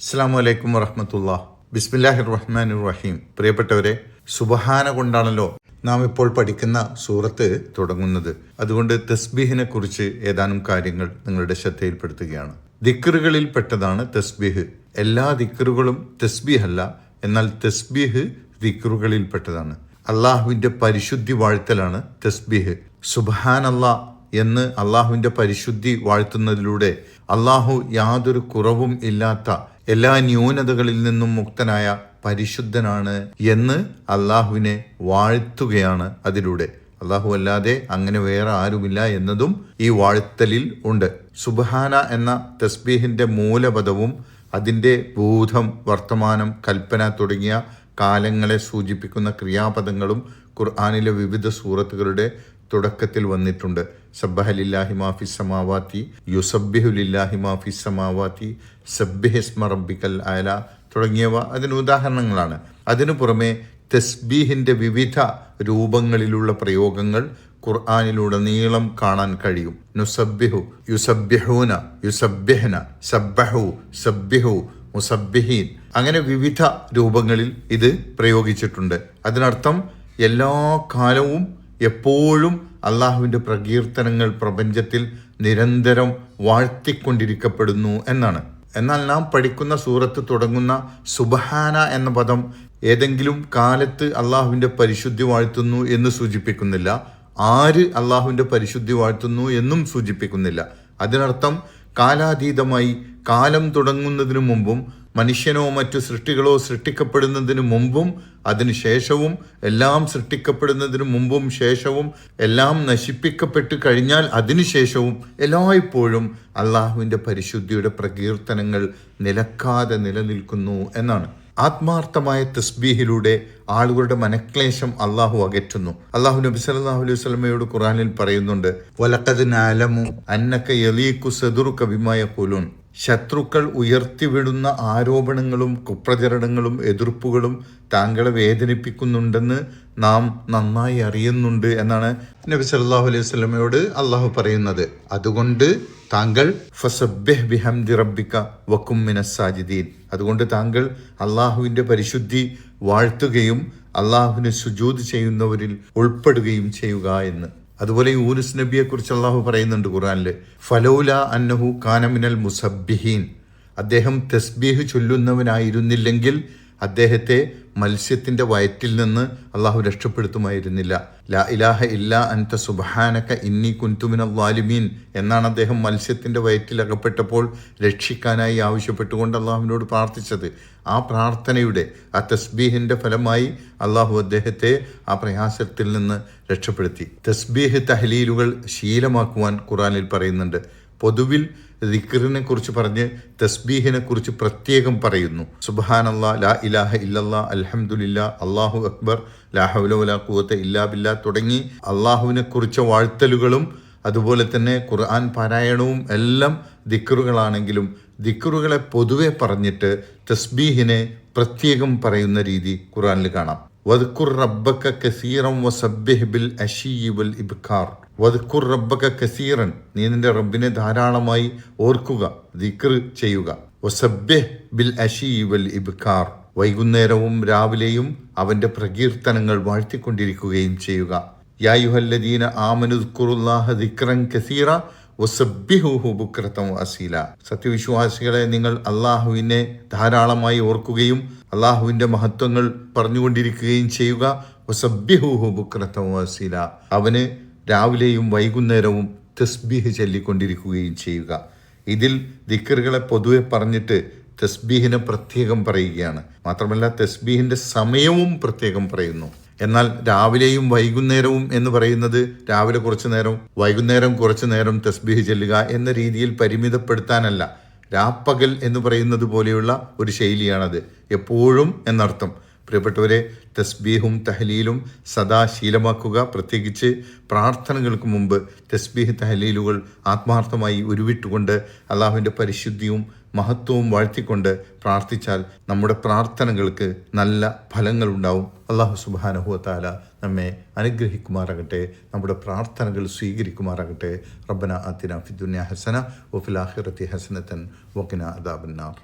അസ്സാം വലൈക്കും വറഹമത്തുള്ള. ബിസ്മില്ലാഹി റഹ്മാൻ റഹീം പ്രിയപ്പെട്ടവരെ സുബഹാന കൊണ്ടാണല്ലോ നാം ഇപ്പോൾ പഠിക്കുന്ന സൂറത്ത് തുടങ്ങുന്നത്. അതുകൊണ്ട് തസ്ബീഹിനെ കുറിച്ച് ഏതാനും കാര്യങ്ങൾ നിങ്ങളുടെ ശ്രദ്ധയിൽപ്പെടുത്തുകയാണ്. ദിക്കറുകളിൽ പെട്ടതാണ് തസ്ബീഹ്. എല്ലാ ദിക്കറുകളും തസ്ബീഹ് അല്ല എന്നാൽ തസ്ബീഹ് ദിക്കറുകളിൽ പെട്ടതാണ്. അള്ളാഹുവിന്റെ പരിശുദ്ധി വാഴ്ത്തലാണ് തസ്ബീഹ്. സുബഹാൻ അല്ലാ എന്ന് അള്ളാഹുവിന്റെ പരിശുദ്ധി വാഴ്ത്തുന്നതിലൂടെ അള്ളാഹു യാതൊരു കുറവും ഇല്ലാത്ത എല്ലാ ന്യൂനതകളിൽ നിന്നും മുക്തനായ പരിശുദ്ധനാണ് എന്ന് അള്ളാഹുവിനെ വാഴ്ത്തുകയാണ് അതിലൂടെ. അള്ളാഹു അല്ലാതെ അങ്ങനെ വേറെ ആരുമില്ല എന്നതും ഈ വാഴ്ത്തലിൽ ഉണ്ട്. സുബഹാന എന്ന തസ്ബീഹിന്റെ മൂലപദവും അതിന്റെ ഭൂതം വർത്തമാനം കൽപ്പന തുടങ്ങിയ കാലങ്ങളെ സൂചിപ്പിക്കുന്ന ക്രിയാപദങ്ങളും ഖുർആാനിലെ വിവിധ സൂറത്തുകളുടെ തുടക്കത്തിൽ വന്നിട്ടുണ്ട്. സബ്ബഹലില്ലാഹി മാഫി സമാവാത്തി യുസബ്ബിഹുലില്ലാഹി മാഫി സമാവാത്തി സബ്ബിഹിസ്മ റബ്ബിക്കൽ അയല തുടങ്ങിയവ അതിന് ഉദാഹരണങ്ങളാണ്. അതിനു പുറമെ തസ്ബീഹിന്റെ വിവിധ രൂപങ്ങളിലുള്ള പ്രയോഗങ്ങൾ ഖുർആാനിലുടനീളം കാണാൻ കഴിയും. നുസബ്ബിഹു യുസബ്യഹൂന യുസബ്യഹന സബ്ബഹു സബ്ബിഹു മുസബ്ബിഹീൻ. അങ്ങനെ വിവിധ രൂപങ്ങളിൽ ഇത് പ്രയോഗിച്ചിട്ടുണ്ട്. അതിനർത്ഥം എല്ലാ കാലവും എപ്പോഴും അള്ളാഹുവിന്റെ പ്രകീർത്തനങ്ങൾ പ്രപഞ്ചത്തിൽ നിരന്തരം വാഴ്ത്തിക്കൊണ്ടിരിക്കപ്പെടുന്നു എന്നാണ്. എന്നാൽ നാം പഠിക്കുന്ന സൂറത്ത് തുടങ്ങുന്ന സുബഹാന എന്ന പദം ഏതെങ്കിലും കാലത്ത് അള്ളാഹുവിന്റെ പരിശുദ്ധി വാഴ്ത്തുന്നു എന്ന് സൂചിപ്പിക്കുന്നില്ല. ആര് അള്ളാഹുവിന്റെ പരിശുദ്ധി വാഴ്ത്തുന്നു എന്നും സൂചിപ്പിക്കുന്നില്ല. അതിനർത്ഥം കാലാതീതമായി കാലം തുടങ്ങുന്നതിനു മുമ്പും മനുഷ്യനോ മറ്റു സൃഷ്ടികളോ സൃഷ്ടിക്കപ്പെടുന്നതിനു മുമ്പും അതിനു ശേഷവും എല്ലാം സൃഷ്ടിക്കപ്പെടുന്നതിനു മുമ്പും ശേഷവും എല്ലാം നശിപ്പിക്കപ്പെട്ട് കഴിഞ്ഞാൽ അതിനുശേഷവും എല്ലായ്പ്പോഴും അള്ളാഹുവിന്റെ പരിശുദ്ധിയുടെ പ്രകീർത്തനങ്ങൾ നിലക്കാതെ നിലനിൽക്കുന്നു എന്നാണ്. ആത്മാർത്ഥമായ തസ്ബീഹിലൂടെ ആളുകളുടെ മനക്ലേശം അള്ളാഹു അകറ്റുന്നു. അള്ളാഹു നബി സല്ലല്ലാഹു അലൈഹി വസല്ലമയോട് ഖുറാനിൽ പറയുന്നുണ്ട് ശത്രുക്കൾ ഉയർത്തിവിടുന്ന ആരോപണങ്ങളും കുപ്രചരണങ്ങളും എതിർപ്പുകളും താങ്കളെ വേദനിപ്പിക്കുന്നുണ്ടെന്ന് നാം നന്നായി അറിയുന്നുണ്ട് എന്നാണ് നബി സല്ലാഹു അലൈഹി സ്വലമയോട് അള്ളാഹു പറയുന്നത്. അതുകൊണ്ട് താങ്കൾ ഫസബ്ബിഹ് ബിഹംദി വക്കും മിനസാജിദീൻ അതുകൊണ്ട് താങ്കൾ അള്ളാഹുവിന്റെ പരിശുദ്ധി വാഴ്ത്തുകയും അള്ളാഹുവിന് സുജൂത് ചെയ്യുന്നവരിൽ ഉൾപ്പെടുകയും ചെയ്യുക എന്ന്. അതുപോലെ യൂനുസ് നബിയെക്കുറിച്ച് അള്ളാഹു പറയുന്നുണ്ട് ഖുറാനിൽ ഫലൗല അന്നഹു കാനമിനൽ മുസബ്ബിഹീൻ. അദ്ദേഹം തസ്ബീഹ് ചൊല്ലുന്നവനായിരുന്നില്ലെങ്കിൽ അദ്ദേഹത്തെ മത്സ്യത്തിന്റെ വയറ്റിൽ നിന്ന് അള്ളാഹു രക്ഷപ്പെടുത്തുമായിരുന്നില്ല. ലാ ഇലാഹ ഇല്ല അൻത സുബഹാനക ഇന്നി കുൻതുമിന വാലിമീൻ എന്നാണ് അദ്ദേഹം മത്സ്യത്തിന്റെ വയറ്റിൽ അകപ്പെട്ടപ്പോൾ രക്ഷിക്കാനായി ആവശ്യപ്പെട്ടുകൊണ്ട് അള്ളാഹുവിനോട് പ്രാർത്ഥിച്ചത്. ആ പ്രാർത്ഥനയുടെ ആ തസ്ബീഹിന്റെ ഫലമായി അള്ളാഹു അദ്ദേഹത്തെ ആ പ്രയാസത്തിൽ നിന്ന് രക്ഷപ്പെടുത്തി. തസ്ബീഹ് തഹലീലുകൾ ശീലമാക്കുവാൻ ഖുറാനിൽ പറയുന്നുണ്ട്. പൊതുവിൽ ദിക്കറിനെ കുറിച്ച് പറഞ്ഞ് തസ്ബീഹിനെ കുറിച്ച് പ്രത്യേകം പറയുന്നു. സുബഹാനല്ലാ ലാ ഇലാഹ ഇല്ലല്ലാ അൽഹംദുലില്ലാ അള്ളാഹു അക്ബർ ലാഹുല കൂവത്തെ ഇല്ലാ ബില്ല തുടങ്ങി അള്ളാഹുവിനെ കുറിച്ച വാഴ്ത്തലുകളും അതുപോലെ തന്നെ ഖുർആൻ പാരായണവും എല്ലാം ദിക്കറുകളാണെങ്കിലും ദിക്കറുകളെ പൊതുവെ പറഞ്ഞിട്ട് തസ്ബീഹിനെ പ്രത്യേകം പറയുന്ന രീതി ഖുർആനിൽ കാണാം. വദ്കുർ റബ്ബക്ക കസീറം വസബ്ബിഹ് ബിൽ അഷീ വൽ വദ്കുർ റബ്ബക്ക കസീറൻ നീ നിന്റെ റബ്ബിനെ ധാരാളമായി ഓർക്കുക ദിക്ർ ചെയ്യുക. വസബ്ബിഹ് ബിൽ അഷീ വൈകുന്നേരവും രാവിലെയും അവന്റെ പ്രകീർത്തനങ്ങൾ വാഴ്ത്തിക്കൊണ്ടിരിക്കുകയും ചെയ്യുക. യായുഹല്ലദീന ആമനുദ്ഖുറുല്ലാഹ ദിക്റൻ കസീറ ബുക്രത്തം അസീല സത്യവിശ്വാസികളെ നിങ്ങൾ അള്ളാഹുവിനെ ധാരാളമായി ഓർക്കുകയും അള്ളാഹുവിന്റെ മഹത്വങ്ങൾ പറഞ്ഞുകൊണ്ടിരിക്കുകയും ചെയ്യുക. ബുക്രത്തം അസീല അവന് രാവിലെയും വൈകുന്നേരവും തസ്ബീഹ് ചൊല്ലിക്കൊണ്ടിരിക്കുകയും ചെയ്യുക. ഇതിൽ ദിക്കറുകളെ പൊതുവെ പറഞ്ഞിട്ട് തസ്ബീഹിനെ പ്രത്യേകം പറയുകയാണ്. മാത്രമല്ല തസ്ബീഹിന്റെ സമയവും പ്രത്യേകം പറയുന്നു. എന്നാൽ രാവിലെയും വൈകുന്നേരവും എന്ന് പറയുന്നത് രാവിലെ കുറച്ചു നേരം വൈകുന്നേരം കുറച്ചു നേരം തസ്ബീഹ് ചെല്ലുക എന്ന രീതിയിൽ പരിമിതപ്പെടുത്താനല്ല. രാപ്പകൽ എന്ന് പറയുന്നത് പോലെയുള്ള ഒരു ശൈലിയാണത്. എപ്പോഴും എന്നർത്ഥം. പ്രിയപ്പെട്ടവരെ തസ്ബീഹും തഹലീലും സദാ ശീലമാക്കുക പ്രത്യേകിച്ച് പ്രാർത്ഥനകൾക്ക് മുമ്പ് തസ്ബീഹ് തഹലീലുകൾ ആത്മാർത്ഥമായി ഉരുവിട്ടുകൊണ്ട് അള്ളാഹുവിന്റെ പരിശുദ്ധിയും മഹത്വവും വാഴ്ത്തിക്കൊണ്ട് പ്രാർത്ഥിച്ചാൽ നമ്മുടെ പ്രാർത്ഥനകൾക്ക് നല്ല ഫലങ്ങൾ ഉണ്ടാവും. അള്ളാഹു സുബാനഹുവത്താല നമ്മെ അനുഗ്രഹിക്കുമാറാകട്ടെ നമ്മുടെ പ്രാർത്ഥനകൾ സ്വീകരിക്കുമാറാകട്ടെ. റബ്ബന അതിന ഫിദുന്യ ഹസന വഫിലാഹിറത്തി ഹസനത്തൻ വക്കിന അദാബന്നാർ